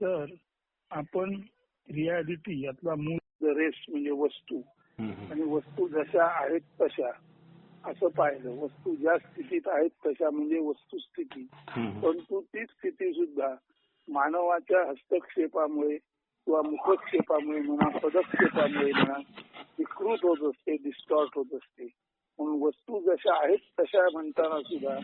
तर आपण रियालिटी यातला मूळ रेस म्हणजे वस्तू. आणि वस्तू जशा आहेत तशा असं पाहिलं वस्तू ज्या स्थितीत आहेत तशा म्हणजे वस्तुस्थिती. परंतु ती स्थिती सुद्धा मानवाच्या हस्तक्षेपामुळे किंवा मुखक्षेपामुळे म्हणा पदक्षेपामुळे म्हणा विकृत होत असते डिस्टॉर्ट होत असते म्हणून वस्तू जशा आहेत तशा म्हणताना सुद्धा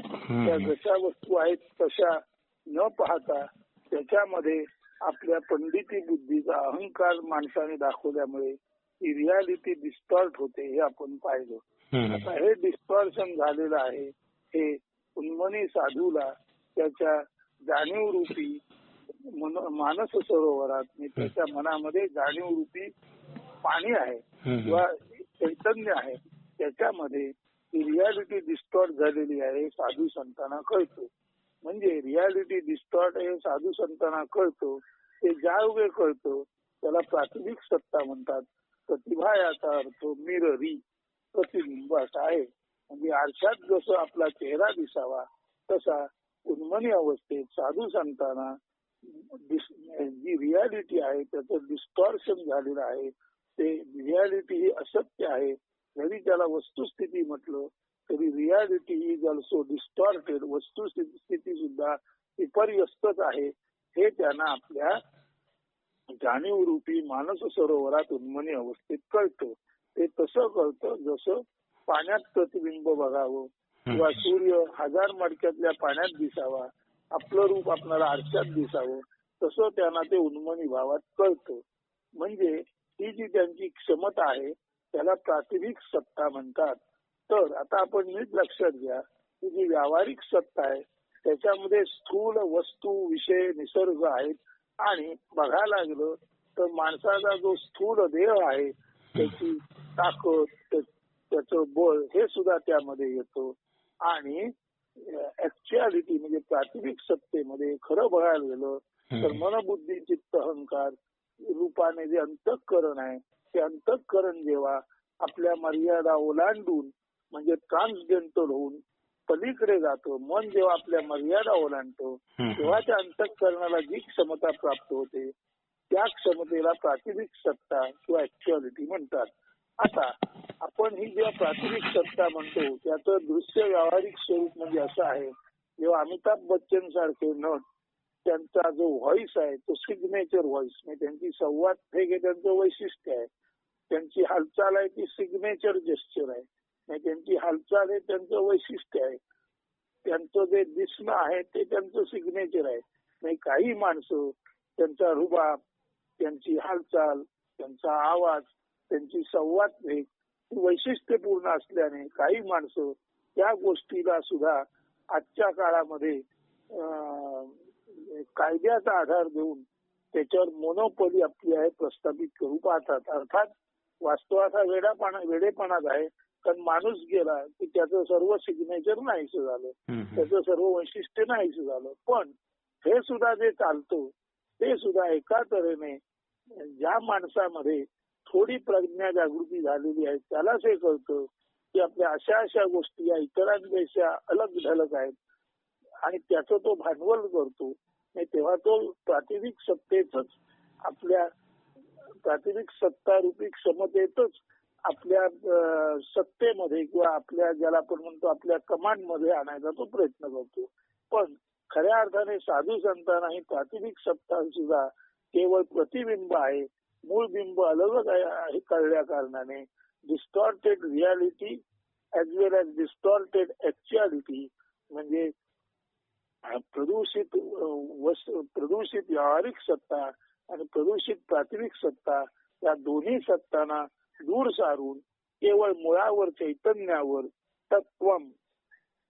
त्या. जशा वस्तू आहेत तशा न पाहता त्याच्यामध्ये आपल्या पंडिती बुद्धीचा अहंकार माणसाने दाखवल्यामुळे ती रियालिटी डिस्टॉर्ट होते हे आपण पाहिलं. आता हे डिस्टॉर्शन झालेलं आहे हे उन्मनी साधूला त्याच्या जाणीव रूपी मन- मानस सरोवरात म्हणजे त्याच्या मनामध्ये जाणीव रूपी पाणी आहे. किंवा चैतन्य आहे त्याच्यामध्ये ही रियालिटी डिस्टॉर्ट झालेली आहे हे साधू संतांना कळतो म्हणजे रियालिटी डिस्टॉर्ट हे साधू संतांना कळतो ते ज्या कळतो त्याला प्राथमिक सत्ता म्हणतात. प्रतिभा याचा अर्थ मिररी प्रतिबिंब असा आहे. म्हणजे आरशात जसं आपला चेहरा दिसावा तसा उन्मनी अवस्थेत साधू संतांना जी रियालिटी आहे त्याचं डिस्टॉर्शन झालेलं आहे. ते रियालिटी ही असत्य आहे. जरी त्याला वस्तुस्थिती म्हटलं रियालिटी ही ऑल्सो डिस्टॉर्टेड वस्तुस्थिती सुद्धा विपर्यस्तच आहे. हे त्यांना आपल्या जाणीव रूपी मानस सरोवरात उन्मनी अवस्थेत कळतं. ते तसं कळतं जसं पाण्यात प्रतिबिंब बघावं किंवा सूर्य हजार मडक्यातल्या पाण्यात दिसावा आपलं रूप आपल्याला आरशात दिसावं तसं त्यांना ते उन्मनी भावात कळतं. म्हणजे ही जी त्यांची क्षमता आहे त्याला प्रातिभिक सत्ता म्हणतात. तर आता आपण नीट लक्षात घ्या की जी व्यावहारिक सत्ता आहे त्याच्यामध्ये स्थूल वस्तू विषय निसर्ग आहेत. आणि बघायला गेलं तर माणसाचा जो स्थूल देह आहे त्याची ताकद त्या- त्याचं बळ हे सुद्धा त्यामध्ये येतं. आणि ऍक्च्युअलिटी म्हणजे प्राथमिक सत्तेमध्ये खरं बघायला गेलं तर मनबुद्धी चित्त अहंकार रूपाने जे अंतःकरण आहे ते अंतःकरण जेव्हा आपल्या मर्यादा ओलांडून म्हणजे ट्रान्सडेंटल होऊन पलीकडे जातो मन जेव्हा आपल्या मर्यादा ओलांडतो तेव्हा त्या अंतःकरणाला जी क्षमता प्राप्त होते त्या क्षमतेला प्राथमिक सत्ता किंवा ऍक्च्युअलिटी म्हणतात. आता आपण ही जेव्हा प्राथमिक सत्ता म्हणतो त्याचं दृश्य व्यावहारिक स्वरूप म्हणजे असं आहे जेव्हा अमिताभ बच्चन सारखे नट त्यांचा जो व्हॉइस आहे तो सिग्नेचर व्हॉइस म्हणजे त्यांची संवाद हे त्यांचं वैशिष्ट्य आहे. त्यांची हालचाल आहे ती सिग्नेचर जेस्चर आहे. त्यांची हालचाल हे त्यांचं वैशिष्ट्य आहे. त्यांचं जे दिसणं आहे ते त्यांचं सिग्नेचर आहे. नाही काही माणसं त्यांचा रुबाब त्यांची हालचाल त्यांचा आवाज त्यांची संवाद भेट वैशिष्ट्यपूर्ण असल्याने काही माणसं त्या गोष्टीला सुद्धा आजच्या काळामध्ये अं, कायद्याचा आधार देऊन त्याच्यावर मोनोपली आपली आहे प्रस्थापित करू पाहतात. अर्थात वास्तवाचा हा वेडापणा वेडेपणाच आहे. कारण माणूस गेला की त्याचं सर्व सिग्नेचर नाहीसं झालं. त्याचं सर्व वैशिष्ट्य नाहीसं झालं. पण हे सुद्धा जे चालतं ते सुद्धा एका तऱ्हेने ज्या माणसामध्ये थोडी प्रज्ञा जागृती झालेली आहे. त्यालाच हे कळतं की आपल्या अशा अशा गोष्टी या इतरांपेक्षा अलग ढलक आहेत. आणि त्याचं तो भांडवल करतो. तेव्हा तो प्रातिनिधिक सत्तेच आपल्या प्रातिनिधिक सत्तारूपी क्षमतेतच आपल्या सत्तेमध्ये किंवा आपल्या ज्याला आपण म्हणतो आपल्या कमांडमध्ये आणायचा तो प्रयत्न करतो. पण खऱ्या अर्थाने साधू संतांना ही प्रातिनिक सत्ता सुद्धा केवळ प्रतिबिंब आहे. मूळ बिंब अलगच आहे कळल्या कारणाने. Distorted reality as well as distorted actuality म्हणजे प्रदूषित प्रदूषित व्यावहारिक सत्ता आणि प्रदूषित प्राथमिक सत्ता या दोन्ही सत्तांना दूर सारून केवळ मुळावर चैतन्यावर तत्वम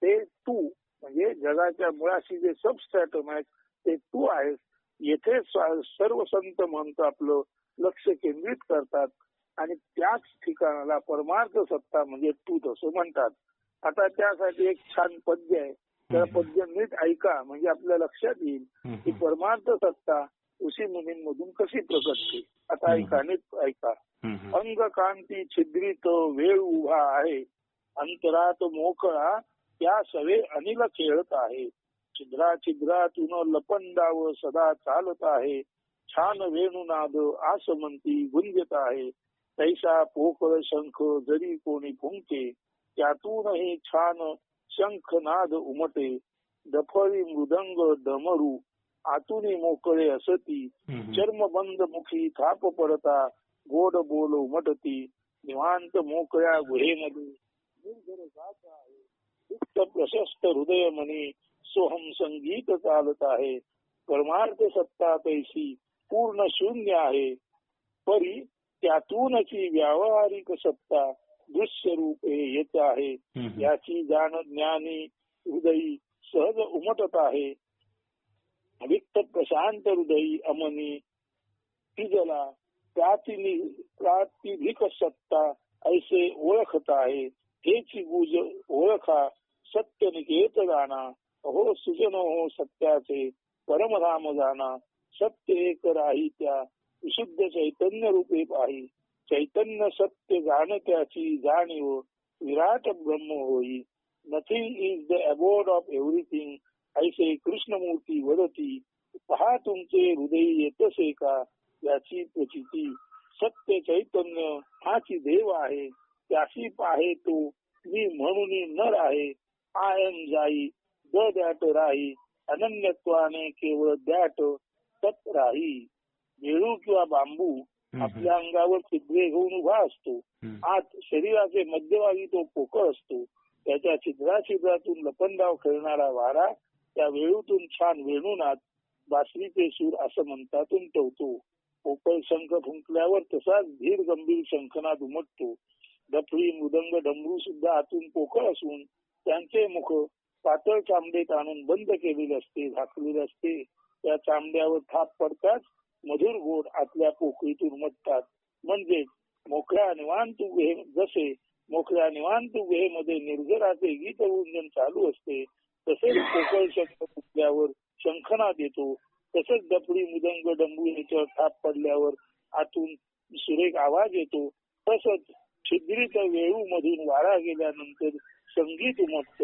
ते तू म्हणजे जगाच्या मुळाशी जे सबस्ट्रॅटम आहेत ते तू आहेस. येथे सर्व संत म्हणतो आपलं लक्ष केंद्रित करतात आणि त्याच ठिकाणाला परमार्थ सत्ता म्हणजे तू तसं म्हणतात. आता त्यासाठी एक छान पद्य आहे. त्या पद्य नीट ऐका म्हणजे आपल्या लक्षात येईल की परमार्थ सत्ता ऋषी मुनींमधून कशी प्रकटते आता ऐका ऐका. अंग कांती छिद्रित वेळ उभा आहे. अंतरात मोकळा त्या सवे अनिल खेळत आहे. छिद्रा छिद्रातून लपंडाव सदा चालत आहे. छान वेणुनाद आसमंती गुंजत आहे. तैसा पोकळ शंख जरी कोणी फुंके त्यातूनही छान शंखनाद उमटे. दफळी मृदंग डमरू आतुनी मोकळे असती. चर्मबंद मुखी थाप पडता गोड बोल उमटती निवांत मोकळ्या गुहेमध्ये. प्रशस्त हृदय मनी सोहम संगीत चालत आहे. परमार्थ सत्ता तैसी पूर्ण शून्य आहे. परी त्यातूनची व्यावहारिक सत्ता दृश्य रूप हे येत आहे याची जाण ज्ञानी हृदयी सहज उमटत आहे. वित्त प्रशांत हृदयी अमनी तिजला प्रातिनिधिक सत्ता ऐसे ओळखत आहे. हेची गुज ओळखा सत्य निकेत जाणा अहो सुजन हो सत्याचे परमधाम जाणा सत्य एक राही त्या विशुद्ध चैतन्य रूपे पाही. चैतन्य सत्य जाण त्याची जाणीव विराट ब्रह्म होई. Nothing is the abode of everything ऐसे कृष्णमूर्ती वदती पहा तुमचे हृदय येतसे का? याची प्रचिती सत्य चैतन्य हाची देव आहे. त्याशी पाहे तो मी म्हणून नर आहे. आय एम जाई द दॅट राही. अनन्यत्वाने केवळ दॅट सत राही. वेळू किंवा बांबू आपल्या अंगावर छिद्रे घेऊन उभा असतो. आत शरीराचे मध्यभागी तो पोकळ असतो. त्याच्या छिद्रा छिद्रातून लपंडाव खेळणारा वारा त्या वेळूतून छान वेणूनात बासरीचे सूर असं म्हणतात उमटवतो पोकळ शंख फुंकल्यावर तसाच धीर गंभीर शंखनाद उमटतो. डफळी मृदंग डमरू सुद्धा आतून पोकळ असून त्यांचे मुख पातळ चांबडे आणून बंद केलेले असते झाकलेले असते. त्या चांबड्यावर थाप पडताच मधुर गोड आतल्या पोकळीतून उमटतात. म्हणजे मोकळ्या निवांत गुहे जसे मोकळ्या निवांत गुहेमध्ये निर्जराचे गीत गुंजन चालू असते तसेच पोकळ शंख फुटल्यावर शंखनाद येतो तसंच डपडी मुदंग डंबू याच्यावर थाप पडल्यावर आतून सुरेख आवाज येतो तसंच छिद्रित वेळू मधून वारा गेल्यानंतर संगीत उमटत.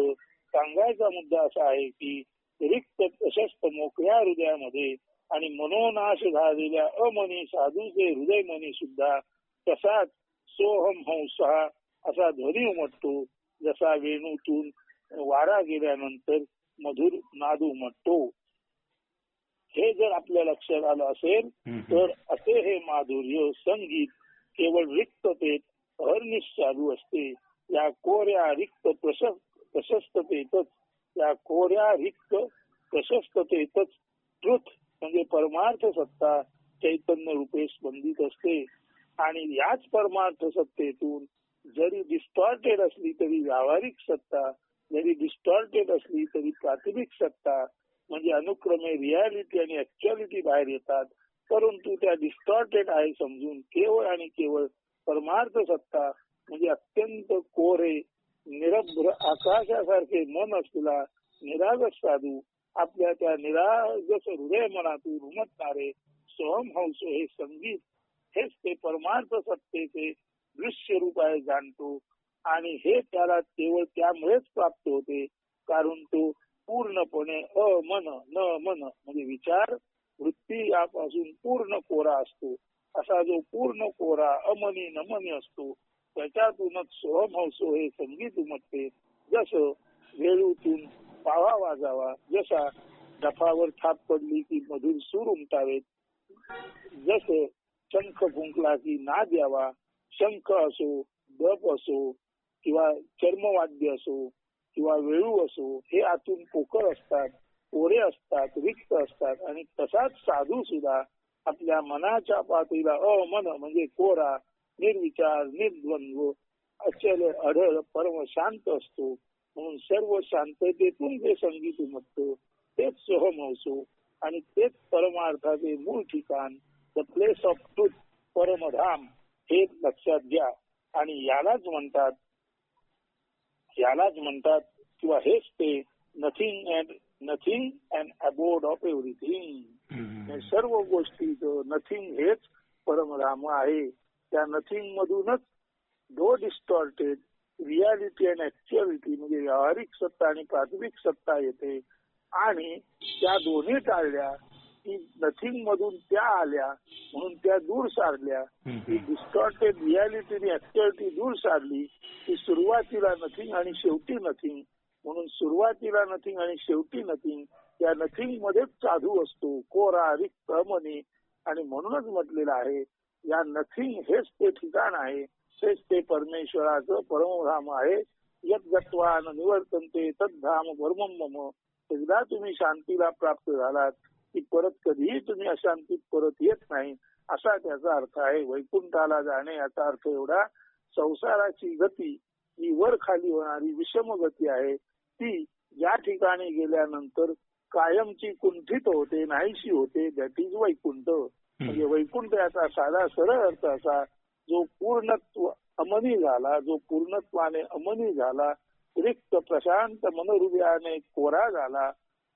सांगायचा मुद्दा असा आहे की रिक्त प्रशस्त मोकळ्या हृदयामध्ये आणि मनोनाश झालेल्या अमनी साधूचे हृदय मनी सुद्धा तसाच सोहम हंसा असा ध्वनी उमटतो जसा वेणूतून वारा गेल्यानंतर मधुर नाद उमटतो हे जर आपल्या लक्षात आलं असेल तर असे हे माधुर्य संगीत केवळ रिक्ततेत अहर्निश चालू असते. या कोऱ्या रिक्त प्रशस्ततेतच या कोऱ्या रिक्त प्रशस्ततेतच ट्रुथ म्हणजे परमार्थ सत्ता चैतन्य रूपे स्पंदित असते. आणि याच परमार्थ सत्तेतून जरी डिस्टॉर्टेड असली तरी व्यावहारिक सत्ता जरी डिस्टॉर्टेड असली तरी प्राथमिक सत्ता म्हणजे अनुक्रमे रियालिटी आणि ऍक्च्युअलिटी बाहेर येतात. परंतु त्या डिस्टॉर्टेड आहे समजून केवळ आणि केवळ परमार्थ सत्ता म्हणजे अत्यंत कोरे निरभ्र आकाशासारखे मन असलेला निरागस साधू आपल्या त्या निरागस हृदय मनातून उमटणारे सोहमहंस हे संगीत हेच ते परमार्थ सत्तेचे दृश्य रूप आहे जाणतो आणि हे त्याला केवळ त्यामुळेच प्राप्त होते कारण तो पूर्णपणे अमन न मन म्हणजे विचार वृत्ती यापासून पूर्ण कोरा असतो. असा जो पूर्ण कोरा अमनी नमनी असतो त्याच्यातूनच सोहमहंसो हे संगीत उमटते. जसं वेळूतून पावा वाजावा जसा डफावर थाप पडली की मधुर सूर उमटावेत जस शंख फुंकला की ना द्यावा शंख असो दप असो किंवा चर्मवाद्य असो किंवा वेळू असो हे आतून पोकळ असतात कोरे असतात रिक्त असतात आणि तसाच साधू सुद्धा आपल्या मनाच्या पातळीला अमन म्हणजे कोरा निर्विचार निर्द्वंद्व अचल अढळ परम शांत असतो. म्हणून सर्व शांततेतून जे संगीत उमटतो तेच सोहम आणि तेच परमार्थाचे मूळ ठिकाण द प्लेस ऑफ ट्रुथ परमधाम हे लक्षात घ्या. आणि यालाच म्हणतात यालाच म्हणतात किंवा हेच ते nothing and nothing and abode of everything सर्व गोष्टीचं नथिंग हेच परमधाम आहे. त्या नथिंग मधूनच डो डिस्टॉर्टेड रियालिटी अँड ऍक्च्युअलिटी म्हणजे व्यावहारिक सत्ता आणि प्राथमिक सत्ता येते आणि त्या दोन्ही टाळल्या की नथिंग मधून त्या आल्या म्हणून त्या दूर सारल्या. ती डिस्टॉर्टेड रियालिटी ऍक्च्युअलिटी दूर सारली की सुरुवातीला नथिंग आणि शेवटी नथिंग म्हणून सुरुवातीला नथिंग आणि शेवटी नथिंग या नथिंग मध्येच साधू असतो कोरा रिक्त अमनी आणि म्हणूनच म्हटलेलं आहे या नथिंग हेच ते ठिकाण आहे हेच ते परमेश्वराचं परमधाम आहे. यत गत्वान निवर्तनते तद्धाम परमम मम. एकदा तुम्ही शांतीला प्राप्त झालात की परत कधीही तुम्ही अशांतीत परत येत नाही असा त्याचा अर्थ आहे. वैकुंठाला जाणे याचा अर्थ एवढा संसाराची गती ही वर खाली होणारी विषम गती आहे. ती या ठिकाणी गेल्यानंतर कायमची कुंठित होते नाहीशी होते. That is Vaikuntha. म्हणजे वैकुंठ याचा साधा सरळ अर्थ असा जो पूर्णत्व अमनी झाला जो पूर्णत्वाने अमनी झाला रिक्त प्रशांत मनहृदयाने कोरा झाला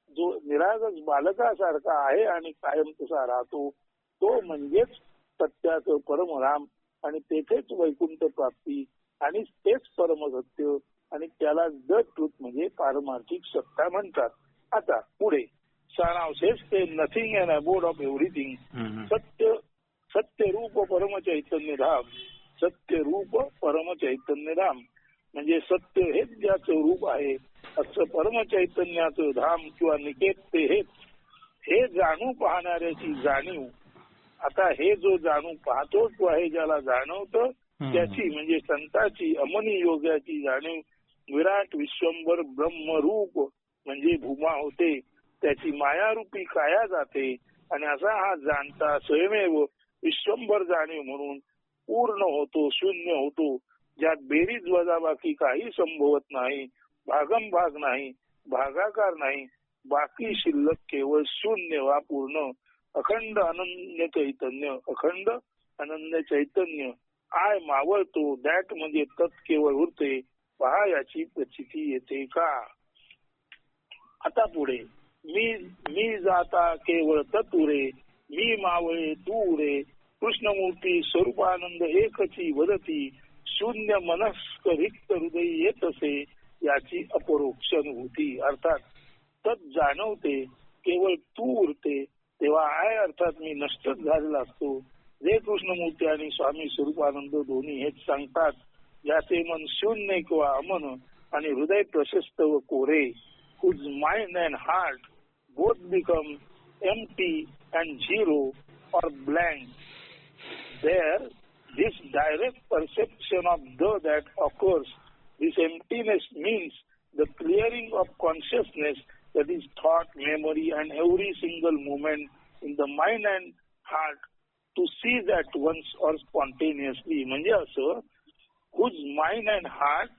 जो निरागस बालकासारखा आहे आणि कायम तसा राहतो तो म्हणजेच सत्याचं परमराम आणि तेथेच वैकुंठ प्राप्ती आणि तेच परमसत्य आणि त्याला द ट्रुथ म्हणजे पारमार्थिक सत्ता म्हणतात. आता पुढे. सारांशेष ते nothing and abode of everything सत्य सत्य रूप परम चैतन्य धाम. सत्य रूप परम चैतन्य धाम. म्हणजे सत्य हेच ज्याचं रूप आहे असं परम चैतन्याचं धाम किंवा निकेत ते हेच. हे जाणू पाहणाऱ्याची जाणीव आता हे जो जाणू पाहतो तो आहे ज्याला जाणवतं त्याची म्हणजे संताची अमनी योगाची जाणीव विराट विश्वंभर ब्रह्मरूप म्हणजे भूमा होते त्याची मायारूपी काया जाते आणि असा हा जाणता स्वयमेव विश्वंभर जाणीव म्हणून पूर्ण होतो शून्य होतो. ज्यात बेरीज वजाबाकी काही संभवत नाही भागम भाग नाही भागाकार नाही बाकी शिल्लक केवळ शून्य वा पूर्ण अखंड अनन्य चैतन्य अखंड अनन्य चैतन्य. आय मावळतो दॅट म्हणजे तत् केवळ उरते पहा याची प्रचिती येते का? आता पुढे. मी मी जाता केवळ तत् उरे मी मावळे तू उरे कृष्णमूर्ती स्वरूपानंद एकची वदती शून्य मनस्क रिक्त हृदय येत असे याची अपरोक्षण होती. अर्थात तत् जाणवते केवळ तू उरते तेव्हा आय अर्थात मी नष्टच झालेला असतो. जे कृष्णमूर्ती आणि स्वामी स्वरूपानंद दोन्ही हेच सांगतात ज्याचे मन शून्य किंवा अमन आणि हृदय प्रशस्त व कोरे. Whose mind and heart both become empty and zero or blank there this direct perception of the that occurs, this emptiness means the clearing of consciousness that is thought, memory, and every single moment in the mind and heart to see that once or spontaneously. म्हणजे असं whose mind and heart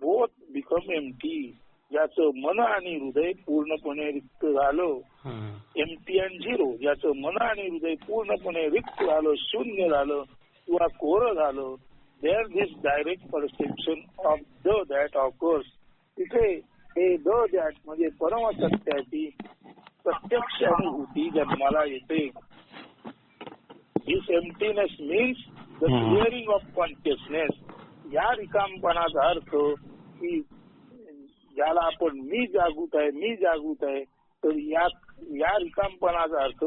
both become empty. ज्याचं मन आणि हृदय पूर्णपणे रिक्त झालं MT and zero ज्याचं मन आणि हृदय पूर्णपणे रिक्त झालं शून्य झालं किंवा कोर झालं there this direct perception of the that of course तिथे हे द दॅट म्हणजे परमसत्याची प्रत्यक्ष अनुभूती जन्माला येते. This emptiness means the clearing of consciousness या रिकामपणाचा अर्थ की ज्याला आपण मी जागृत आहे मी जागृत आहे तर या या रिकामपणाचा अर्थ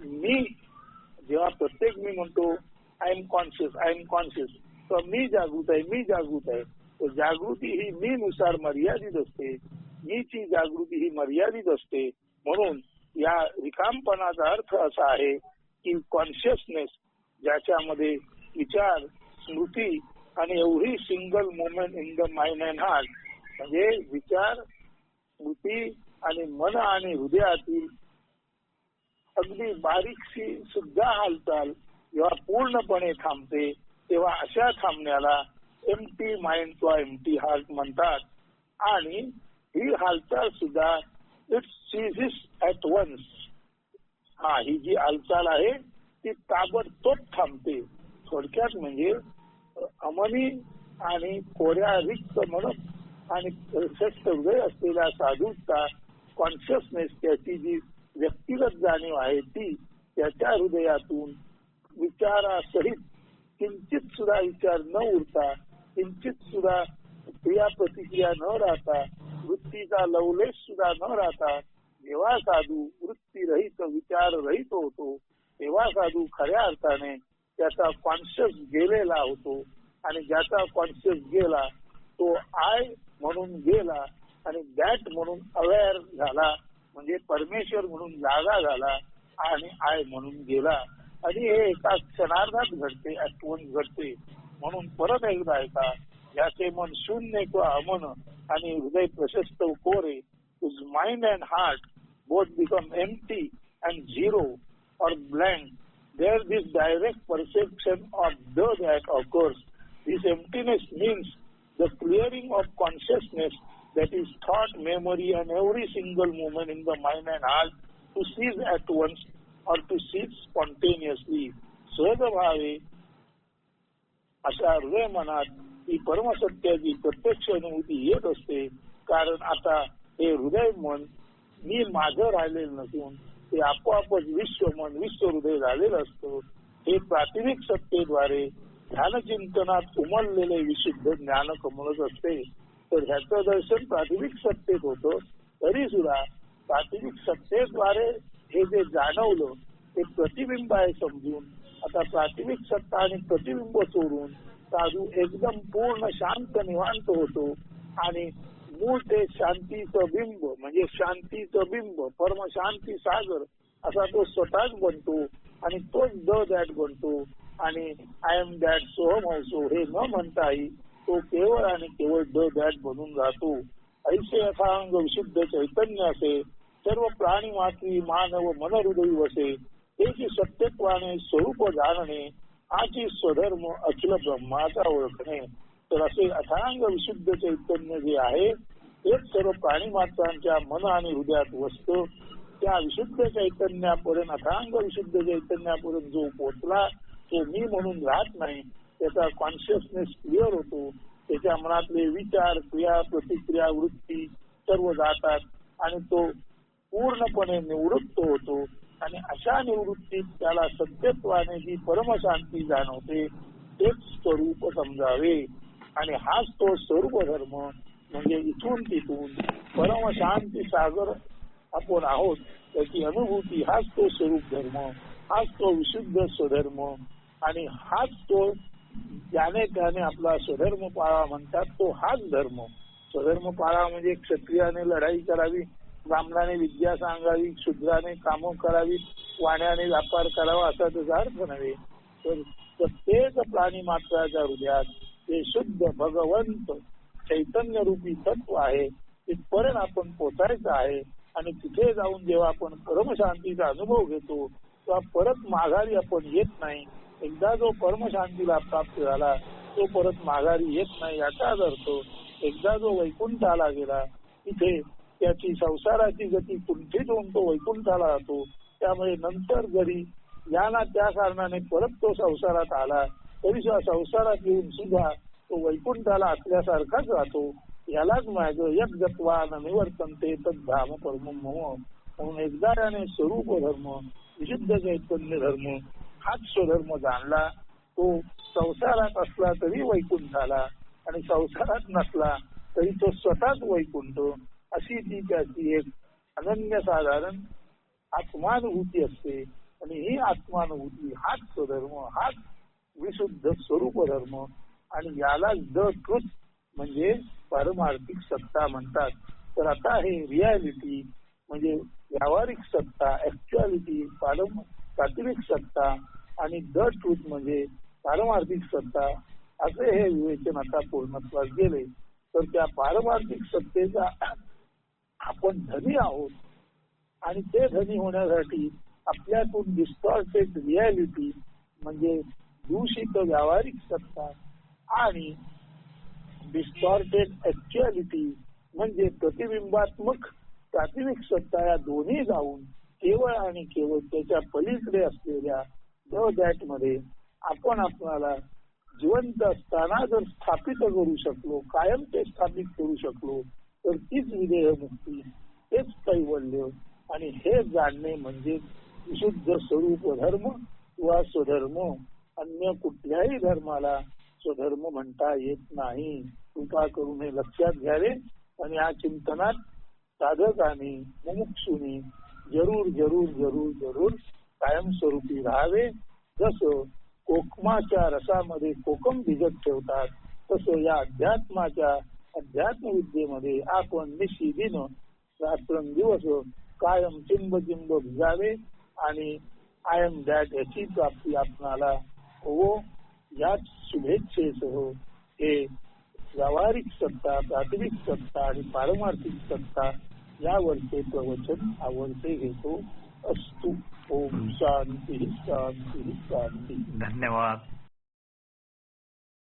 मी जेव्हा प्रत्येक मी म्हणतो I am conscious I am conscious तर मी जागृत आहे मी जागृत आहे तर जागृती ही मी नुसार मर्यादित असते मीची जागृती ही मर्यादित असते म्हणून या रिकामपणाचा अर्थ असा आहे की कॉन्शियसनेस ज्याच्यामध्ये विचार स्मृती आणि एवढी single movement in the mind and heart म्हणजे विचार स्मृती आणि मन आणि हृदयातील अगदी बारीकशी सुद्धा हालचाल जेव्हा पूर्णपणे थांबते तेव्हा अशा थांबण्याला एमटी माइंड किंवा एमटी हार्ट म्हणतात. आणि ही हालचाल सुद्धा इट सीझिस ऍट वन्स हा ही जी हालचाल आहे ती ताबडतोब थांबते. थोडक्यात म्हणजे अमनी आणि कोऱ्या रिक्त म्हणत आणि प्रशस्त हृदय असलेल्या साधूचा कॉन्शियसनेस त्याची जी व्यक्तिगत जाणीव आहे ती त्याच्या हृदयातून विचारासहित किंचित सुद्धा विचार न उरता किंचित सुद्धा क्रिया प्रतिक्रिया न राहता वृत्तीचा लवलेश सुद्धा न राहता जेव्हा साधू वृत्ती रहित विचार रहित होतो तेव्हा साधू खऱ्या अर्थाने त्याचा कॉन्शियस गेलेला होतो. आणि ज्याचा कॉन्शियस गेला तो आय म्हणून गेला आणि दॅट म्हणून अवेअर झाला. म्हणजे परमेश्वर म्हणून जागा झाला आणि आय म्हणून गेला. आणि हे एका क्षणार्धात घडते ऍटवन्स घडते म्हणून परत एकदा ऐका ज्याचे मन शून्य किंवा अमन आणि हृदय प्रशस्त कोरे whose mind and heart both become empty and zero or blank, there this direct perception of the that occurs. This emptiness means the clearing of consciousness that is thought, memory and every single moment in the mind and heart to cease at once or to cease spontaneously. सहजभावे अशा हृदय मनात ही परमसत्याची प्रत्यक्ष अनुभूती येत असते. कारण आता हे हृदय मन मी माझं राहिलेलं नसून ते आपोआपच विश्व मन विश्व हृदय झालेलं असतं. हे प्राथमिक सत्तेद्वारे ध्यानचिंतनात उमललेले विशुद्ध ज्ञान कमलच असते. तर ह्याचं दर्शन प्राथमिक सत्तेत होतं. तरी सुद्धा प्राथमिक सत्तेद्वारे हे जे जाणवलं ते प्रतिबिंब आहे समजून. आता प्राथमिक सत्ता आणि प्रतिबिंब सोडून साधू एकदम पूर्ण शांत निवांत होतो. आणि मूळ ते शांतीचं बिंब म्हणजे शांतीचं बिंब परम शांती सागर असा तो स्वतःच बनतो. आणि तोच द दॅट बनतो. आणि आय एम दॅट सोहम असो हे न म्हणताही तो केवळ आणि केवळ द दॅट बनून राहतो. ऐसे विशुद्ध चैतन्य असे सर्व प्राणी मात्री मानव मनहृदयी वसे त्याची सत्यत्वाने स्वरूप जाणणे हाची स्वधर्म अखिल ब्रह्माचा ओळखणे. तर असे अथांग विशुद्ध चैतन्य जे आहे तेच सर्व प्राणी मात्रांच्या मन आणि हृदयात वसतं. त्या विशुद्ध चैतन्यापर्यंत अथांग विशुद्ध चैतन्यापर्यंत जो पोचला तो मी म्हणून राहत नाही त्याचा कॉन्शियसनेस क्लिअर होतो. त्याच्या मनातले विचार क्रिया प्रतिक्रिया वृत्ती सर्व जातात आणि तो पूर्णपणे निवृत्त होतो आणि अशा निवृत्तीत त्याला सत्यत्वाने जी परमशांती जाणवते तेच स्वरूप समजावे. आणि हाच तो स्वरूप धर्म म्हणजे इथून तिथून परमशांती सागर आपण आहोत त्याची अनुभूती हाच तो स्वरूप धर्म हाच तो विशुद्ध स्वधर्म आणि हाच तो ज्याने त्याने आपला स्वधर्म पाळा म्हणतात तो हाच धर्म. स्वधर्म पाळा म्हणजे क्षत्रियाने लढाई करावी ब्राह्मणाने विद्या सांगावी शूद्राने कामं करावी वाण्याने व्यापार करावा असा त्याचा अर्थ नव्हे. तर प्रत्येक प्राणी मात्राच्या हृदयात ते शुद्ध भगवंत चैतन्य रूपी तत्व आहे. तिथपर्यंत आपण पोचायचं आहे आणि तिथे जाऊन जेव्हा आपण परमशांतीचा अनुभव घेतो तेव्हा परत माघारी आपण येत नाही. एकदा जो परमशांतीला प्राप्त झाला तो परत माघारी येत नाही याचा अर्थ. एकदा जो वैकुंठाला गेला तिथे त्याची संसाराची गती कुंठित होऊन तो वैकुंठाला जातो. त्यामुळे नंतर जरी याला त्या कारणाने परत तो संसारात आला तरी सुद्धा संसारात येऊन सुद्धा तो वैकुंठाला असल्यासारखाच राहतो. यालाच माझं यक जत्वा निवर्तनते तद्धाम परम म्हणून एकदा याने स्वरूप धर्म विशुद्ध चैतन्य धर्म हाच स्वधर्म जाणला. तो संसारात असला तरी वैकुंठाला आणि संसारात नसला तरी तो स्वतःच वैकुंठ. अशी ती त्याची एक अनन्यसाधारण आत्मानुभूती असते. आणि ही आत्मानुभूती हाच स्वधर्म हाच विशुद्ध स्वरूप धर्म आणि याला द ट्रुथ म्हणजे पारमार्थिक सत्ता म्हणतात. तर आता हे रियालिटी म्हणजे व्यावहारिक सत्ता ऍक्च्युअलिटी पारम प्राथमिक सत्ता आणि द ट्रुथ म्हणजे पारमार्थिक सत्ता असे हे विवेचन आता पूर्णत्वास गेले. तर त्या पारमार्थिक सत्तेचा आपण धनी आहोत आणि ते धनी होण्यासाठी आपल्यातून डिस्टॉर्टेड रियालिटी म्हणजे दूषित व्यावहारिक सत्ता आणि डिस्टॉर्टेड ऍक्च्युअलिटी म्हणजे प्रतिबिंबात्मक प्राथमिक सत्ता या दोन्ही जाऊन केवळ आणि केवळ त्याच्या पलीकडे असलेल्या द दॅटमध्ये आपण आपल्याला जिवंत असताना जर स्थापित करू शकलो कायम ते स्थापित करू शकलो तर तीच विधेय मुक्ती. हेच कैवल्य. आणि हे जाणणे म्हणजे विशुद्ध स्वरूप धर्म किंवा स्वधर्म. अन्य कुठल्याही धर्माला स्वधर्म म्हणता येत नाही. कृपा करून हे लक्षात घ्यावे आणि या चिंतनात साधकाने मुमुक्षुनी जरूर जरूर जरूर जरूर कायमस्वरूपी राहावे. जसं कोकमाच्या रसामध्ये कोकम भिजत ठेवतात तसं या अध्यात्माच्या अध्यात्म विद्येमध्ये आपण निशिदिन रात्रंदिवस कायम चिंब चिंब भिजावे आणि आय एम दॅट याची प्राप्ती आपणाला हो याच शुभेच्छेसह हे व्यावहारिक सत्ता प्राथमिक सत्ता आणि पारमार्थिक सत्ता यावरचे प्रवचन आवडते घेतो. असतो. ओम शांती शांती शांती. धन्यवाद.